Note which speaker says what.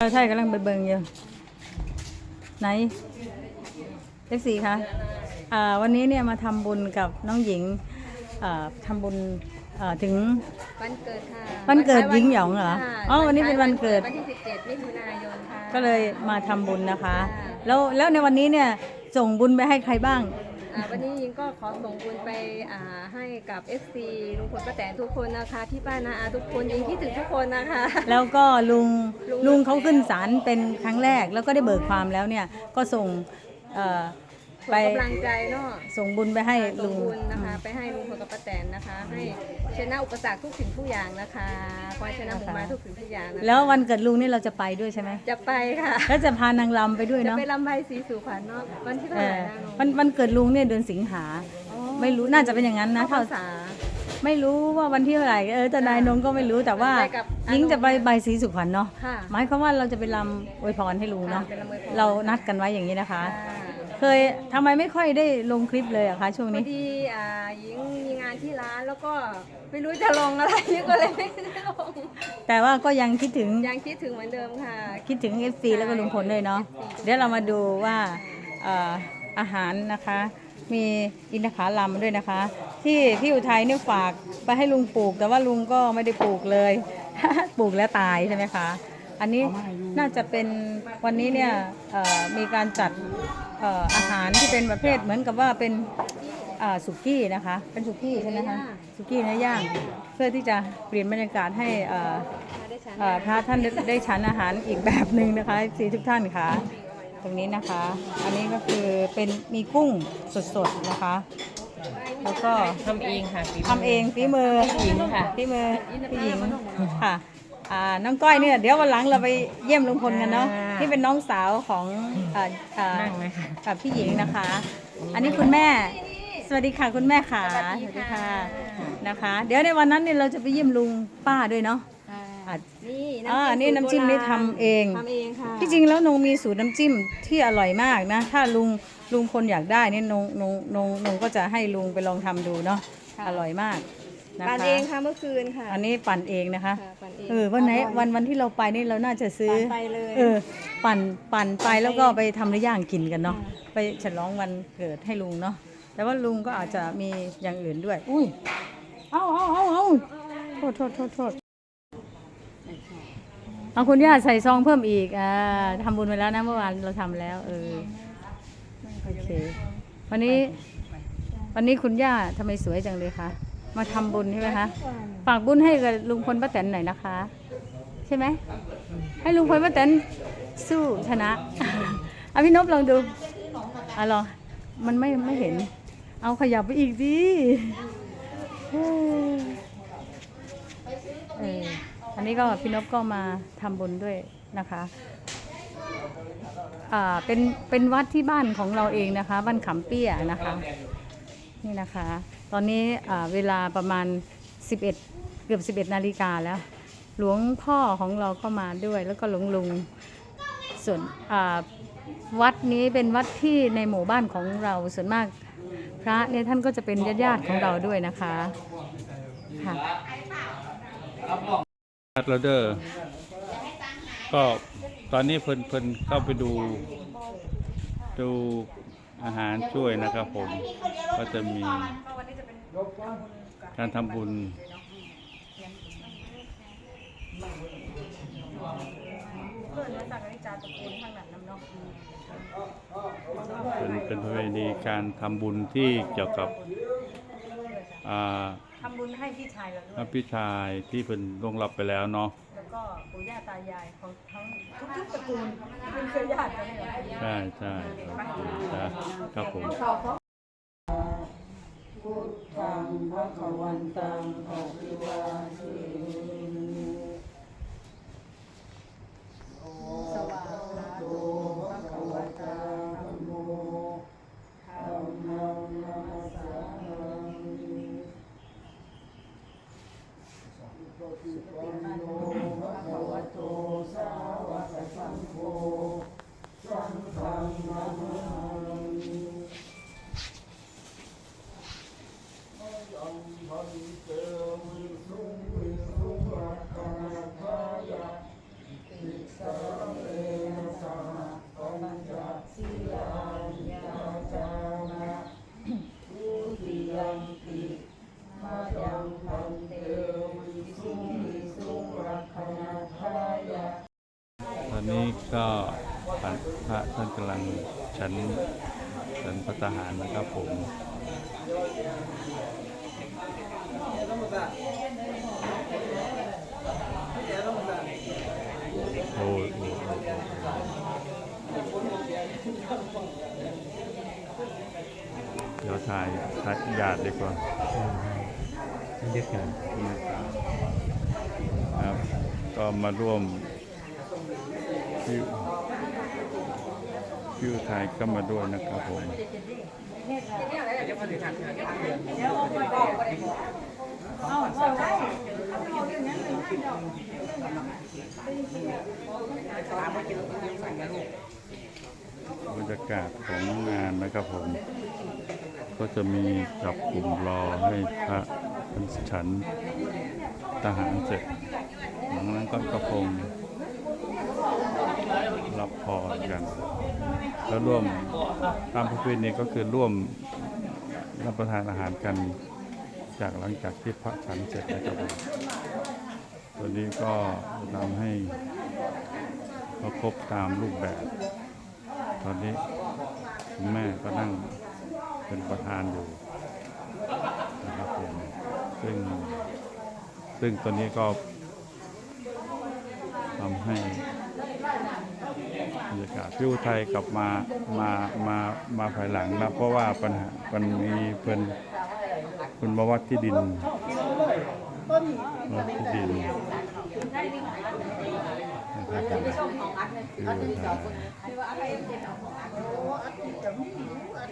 Speaker 1: เออใช่กำลังไปเบิ่งอยู่ไหน F4 คะอ่าวันนี้เนี่ยมาทำบุญกับน้องหญิงอ่าทำบุญอ่าถึง
Speaker 2: วันเกิดค่ะ
Speaker 1: วันเกิดหญิงหยองเหรอ
Speaker 2: ค่ะ
Speaker 1: อ๋อวันนี้เป็นวันเกิด
Speaker 2: วันที่17มิถุนายนค่ะ
Speaker 1: ก็เลยมาทำบุญนะคะ
Speaker 2: ค่ะ
Speaker 1: แล้วแล้วในวันนี้เนี่ยส่งบุญไปให้ใครบ้าง
Speaker 2: อ่าวันนี้หญิงก็ขอส่งบุญไปอ่าให้กับ FC ลุงพลป้าแตนทุกคนนะคะที่บ้านนาอาทุกคนหญิงคิดถึงทุกคนนะคะ
Speaker 1: แล้วก็ลุง
Speaker 2: ลุง
Speaker 1: ลุงเขาขึ้นศาลเป็นครั้งแรกแล้วก็ได้เบิกความแล้วเนี่ยก็ส่งเอ่อ
Speaker 2: ส่ง
Speaker 1: ไป
Speaker 2: กำลังใจเนาะ
Speaker 1: ส่งบุญไปให้
Speaker 2: ส่
Speaker 1: ลุ
Speaker 2: ง
Speaker 1: ง
Speaker 2: บุญนะคะ ไปให้ลุงพลกับป้าแตนนะคะ ให้ชนะอุปสรรคทุกสิ่งทุกอย่างนะคะคอยชนะหมู่มาทุกสิ่งทุกอย่างนะคะ
Speaker 1: แล้ววันเกิดลุงนี่เราจะไปด้วยใช่ไหม
Speaker 2: จะไปค่ะ
Speaker 1: แล้วจะพานางรำไปด้วย
Speaker 2: จะ
Speaker 1: เนาะ
Speaker 2: ไปลำไบสีสู่ขวัญเนาะวันที่
Speaker 1: เอ
Speaker 2: เท่าไหร่
Speaker 1: อ
Speaker 2: นะน้อง
Speaker 1: วันวันเกิดลุงเนี่ยเดือนสิงหาไม่รู้น่าจะเป็นอย่างนั้นนะ
Speaker 2: เข้า
Speaker 1: เท่า
Speaker 2: พรรษา
Speaker 1: ไม่รู้ว่าวันที่เท่าไหร่เออแต่นายนงก็ไม่รู้แต่ว่า
Speaker 2: ไปกับ
Speaker 1: หญิงจะไปใบายสีสุขวัญเนาะ
Speaker 2: ค่ะ
Speaker 1: หมายความว่าเราจะไปรำอวยพรให้ลุงเนาะ
Speaker 2: ค่ะเป็นรำอวยพร
Speaker 1: เรานัดกันไว้อย่างนี้นะคะ
Speaker 2: ค่ะ
Speaker 1: เคยทำไมไม่ค่อยได้ลงคลิปเลยอะคะช่วง
Speaker 2: พอ
Speaker 1: นี้
Speaker 2: ดีอ่าหญิงมีงานที่ร้านแล้วก็ไม่รู้จะลงอะไรก็เลยไม่ได้ลง
Speaker 1: แต่ว่าก็ยังคิดถึง
Speaker 2: ยังคิดถึงเหมือนเดิมค่ะ
Speaker 1: คิดถึง FC แล้วก็ลุงพลด้วยเนาะ เดี๋ยวเรามาดูว่าเอ่ออาหารนะคะ มีอินทผลัมด้วยนะคะ ที่ที่อุทัยเนี่ยฝากไปให้ลุงปลูก แต่ว่าลุงก็ไม่ได้ปลูกเลย ปลูกแล้วตายใช่ไหมคะ อันนี้น่าจะเป็นวันนี้เนี่ยเอ่อมีการจัดเอ่ออาหารที่เป็นประเภทเหมือนกับว่าเป็นอ่าสุกี้นะคะ เป็นสุกี้ใช่ไหมคะสุกี้เนื้อย่าง เพื่อที่จะเปลี่ยนบรรยากาศให้เอ่อ
Speaker 2: มาได้ฉัน
Speaker 1: เอ่อพระท่านได้ได้ฉันอาหารอีกแบบหนึ่งนะคะสีทุกท่านค่ะ ตรงนี้นะคะ อันนี้ก็คือเป็นมีกุ้งสดๆนะคะ แล้วก็
Speaker 3: ทำเองค่ะฝีมื
Speaker 1: ทำเองฝีมือ
Speaker 3: หญิงค่ะ
Speaker 1: ฝีมือพี่หญิงค่ะ อ่าน้องก้อยเนี่ยเดี๋ยววันหลังเราไปเยี่ยมลุงพลกันเนาะนี่เป็นน้องสาวของอ่าอ่า
Speaker 3: นั่งเลยค่ะ
Speaker 1: กับพี่หญิงนะคะ อันนี้คุณแม่ สวัสดีค่ะคุณแม่ค่ะ
Speaker 2: สวัสดีค่ะ
Speaker 1: นะคะ เดี๋ยวในวันนั้นเนี่ยเราจะไปเยี่ยมลุงป้าด้วยเนาะอะ
Speaker 2: นี่
Speaker 1: อ่านี่น้ำจิ้มนี่ทำเอง
Speaker 2: ทำเองค่ะ
Speaker 1: ที่จริงแล้วนงมีสูตรน้ำจิ้มที่อร่อยมากนะ ถ้าลุงลุงพลอยากได้เนี่ยนงนงนงนงก็จะให้ลุงไปลองทำดูเนาะ
Speaker 2: ค่ะ
Speaker 1: อร่อยมาก นะคะ
Speaker 2: ปั่นเองค่ะเมื่อคืนค่ะ
Speaker 1: อันนี้ปั่นเองนะคะ
Speaker 2: ค่ะปั่นเอง
Speaker 1: เออวันไหนวันวันที่เราไปนี่เราน่าจะซื้อ
Speaker 2: ปั่นไปเลย
Speaker 1: เออปั่นปั่นไปแล้วก็ไปทำเนื้อย่างกินกันเนาะไปฉลองวันเกิดให้ลุงเนาะแต่ว่าลุงก็อาจจะมีอย่างอื่นด้วย อุ้ยเอาเอาเอาเอาโทษโทษโทษโทษเอาคุณย่าใส่ซองเพิ่มอีกอ่าทำบุญไปแล้วนะเมื่อวานเราทำแล้วเออโอเควันนี้ วันนี้คุณย่าทำไมสวยจังเลยคะ มาทำบุญใช่ไหมคะ ฝากบุญให้กับลุงพลป้าแตนหน่อยนะคะ ใช่ไหม ให้ลุงพลป้าแตนสู้ชนะ เอาพี่นพลองดูอะลองมันไม่ไม่เห็น เอาขยับไปอีกสิเออเอออันนี้ก็พี่นพก็มาทำบุญด้วยนะคะ อ่าเป็นเป็นวัดที่บ้านของเราเองนะคะ บ้านขำเปี้ยนะคะ นี่นะคะ ตอนนี้เวลาประมาณ 11 เกือบ 11 นาฬิกาแล้ว หลวงพ่อของเราก็มาด้วยแล้วก็หลวงลุงส่วนวัดนี้เป็นวัดที่ในหมู่บ้านของเราส่วนมากพระเนี่ยท่านก็จะเป็นญาติๆของเราด้วยนะคะค่ะ
Speaker 4: นัดแล้วเดอร์ก็ตอนนี้เพิ่นเพิ่นเข้าไปดูดูอาหารช่วยนะครับผมก็จะมี การทำบุญเป็นเป็นประเพณีการทำบุญที่เกี่ยวกับอ่า
Speaker 1: ทำบุญให้พี่ชายเราด้วย
Speaker 4: พระพี่ชายที่เพิ่นล่วงลับไปแล้วเนาะ
Speaker 1: แล้วก็ปู่ย่าตายายของทั้งทุกๆตระกูลที่เป็นเครือญาติกันเนี่ย
Speaker 4: ใช่ใช่ครับครั บผม
Speaker 1: ธังพระขวันตังอภิวาเทสวากขาโตพระขวตาธัมโมธัมมังนามัสสามิ ตอน
Speaker 5: นี้
Speaker 4: ก็พระท่านกำลังฉันฉันพระทหารนะครับผม โอ้เดี๋ยวถ่ายถ่ายหยาดดีกว่า
Speaker 3: บรรยากาศ
Speaker 4: ครับ ก็มาร่วมที่ พี่พี่อุทัยก็มาด้วยนะครับผมบรรยากาศของงานนะครับผม ก็จะมีจับกลุ่มรอให้พระเป็นฉันทหารเสร็จหลังนั้นก็กระพงรับพรกัน แล้วร่วมตามประเพณีก็คือร่วมรับประทานอาหารกันจากหลังจากที่พระฉันเสร็จนะครับตัวนี้ก็ทำให้เขาครบตามรูปแบบ ตอนนี้คุณแม่ก็นั่งเป็นประธานอยู่นะครับผมซึ่งซึ่งตอนนี้ก็ทำให้ รรยากาศพี่อุทัยกลับมามามามาภายหลังนะเพราะว่าปัญหามันมีเพิ่นเพิ่นมาวัดที่ดินวัดที่ดินนะครับผมพี่อุทัย